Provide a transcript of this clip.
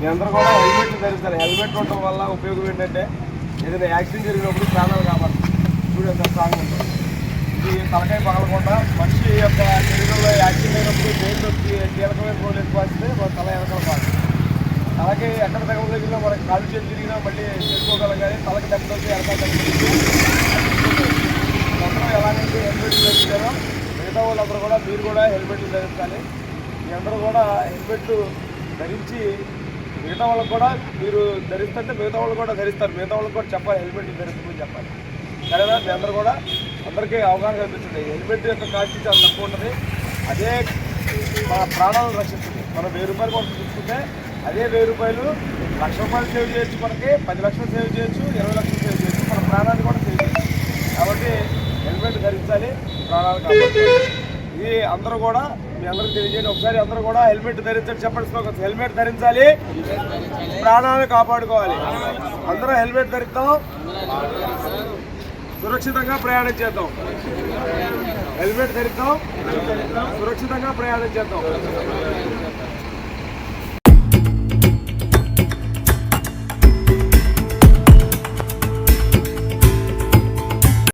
మీ అందరూ కూడా హెల్మెట్ ధరిస్తారు. హెల్మెట్ ఉండడం వల్ల ఉపయోగం ఏంటంటే ఏదైనా యాక్సిడెంట్ జరిగినప్పుడు ప్రాణాలు కాపాడు చూడండి ఎంత స్ట్రాంగ్ ఉంటుంది ఇది తలకాయ పగలకుండా మనిషి యొక్క శరీరంలో యాక్సిడెంట్ అయినప్పుడు బ్రెయిన్ వచ్చి కీలకమైన రోల్ ఎక్కువ వస్తే మన తల వెనకాల పాడు తలకి ఎక్కడ దెబ్బ మనకి కాలు చేతి తిరిగినా మళ్ళీ చేసుకోగలం కానీ తలకి దెబ్బ వెనకాల అందరూ ఎలాగైతే హెల్మెట్ ధరించారో మిగతా వాళ్ళందరూ కూడా మీరు కూడా హెల్మెట్లు ధరించాలి. మీ అందరూ కూడా హెల్మెట్లు ధరించి మిగతా వాళ్ళకి కూడా మీరు ధరిస్తుంటే మిగతా వాళ్ళు కూడా ధరిస్తారు. మిగతా వాళ్ళకి కూడా చెప్పాలి. హెల్మెట్ ధరిస్తుందని చెప్పాలి. సరేనా మీ అందరూ కూడా అందరికీ అవగాహన కల్పించండి. హెల్మెట్ యొక్క కాస్ట్ చాలా తక్కువ ఉంటుంది. అదే మన ప్రాణాలను రక్షిస్తుంది. మనం వెయ్యి రూపాయలు కూడా చూసుకుంటే అదే వెయ్యి రూపాయలు లక్ష రూపాయలు సేవ్ చేయొచ్చు మనకి పది లక్షలు సేవ్ చేయొచ్చు ఇరవై లక్షలు సేవ్ చేయొచ్చు. మన ప్రాణాన్ని కూడా సేవ్ చేయొచ్చు. కాబట్టి హెల్మెట్ ధరించాలి ప్రాణాలు కాబట్టి ఇది అందరూ కూడా మీ అందరికి తెలియజేయండి. ఒకసారి అందరూ కూడా హెల్మెట్ ధరించండి. చెప్పండి slogan. హెల్మెట్ ధరించాలి. ప్రాణాలను కాపాడుకోవాలి. అందరూ హెల్మెట్ ధరిద్దాం. సురక్షితంగా ప్రయాణం చేద్దాం. హెల్మెట్ ధరిద్దాం. సురక్షితంగా ప్రయాణం చేద్దాం.